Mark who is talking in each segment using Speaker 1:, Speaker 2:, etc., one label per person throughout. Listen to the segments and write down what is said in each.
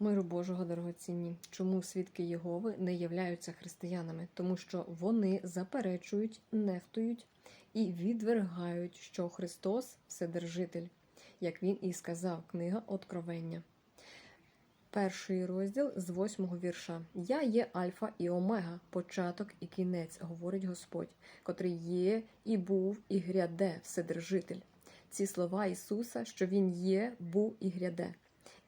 Speaker 1: Миру Божого дорогоцінні. Чому свідки Єгови не являються християнами? Тому що вони заперечують, нехтують і відвергають, що Христос Вседержитель, як він і сказав, книга Откровення. Перший розділ з восьмого вірша. Я є Альфа і Омега, початок і кінець, говорить Господь, котрий є і був, і гряде Вседержитель. Ці слова Ісуса, що Він є, був і гряде,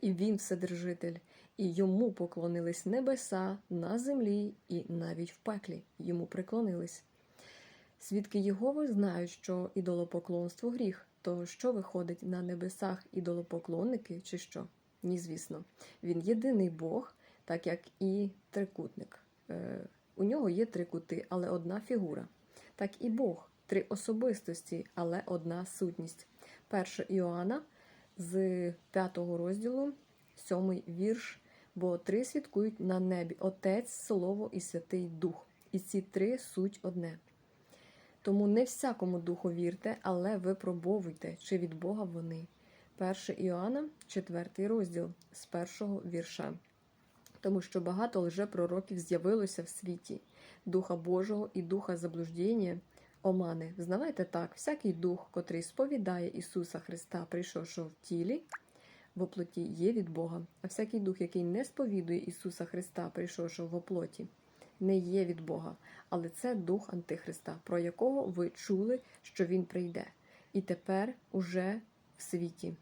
Speaker 1: і Він Вседержитель, і йому поклонились небеса на землі і навіть в пеклі йому приклонились. Свідки Єгови знають, що ідолопоклонство гріх, то що виходить на небесах ідолопоклонники чи що? Ні, звісно. Він єдиний Бог, так як і трикутник. Е, у нього є три кути, але одна фігура. Так і Бог, три особистості, але одна сутність. 1 Іоанна з 5 розділу, 7 вірш. Бо три свідкують на небі Отець, Слово і Святий Дух. І ці три суть одне. Тому не всякому духу вірте, але випробовуйте, чи від Бога вони. 1 Іоанна, 4 розділ з першого вірша. Тому що багато лжепророків з'явилося в світі, Духа Божого і Духа заблуждіння, омани. Знавайте так, всякий дух, котрий сповідає Ісуса Христа, прийшовши в тілі, в оплоті, є від Бога, а всякий дух, який не сповідує Ісуса Христа, прийшовши в оплоті, не є від Бога, але це дух Антихриста, про якого ви чули, що він прийде, і тепер уже в світі.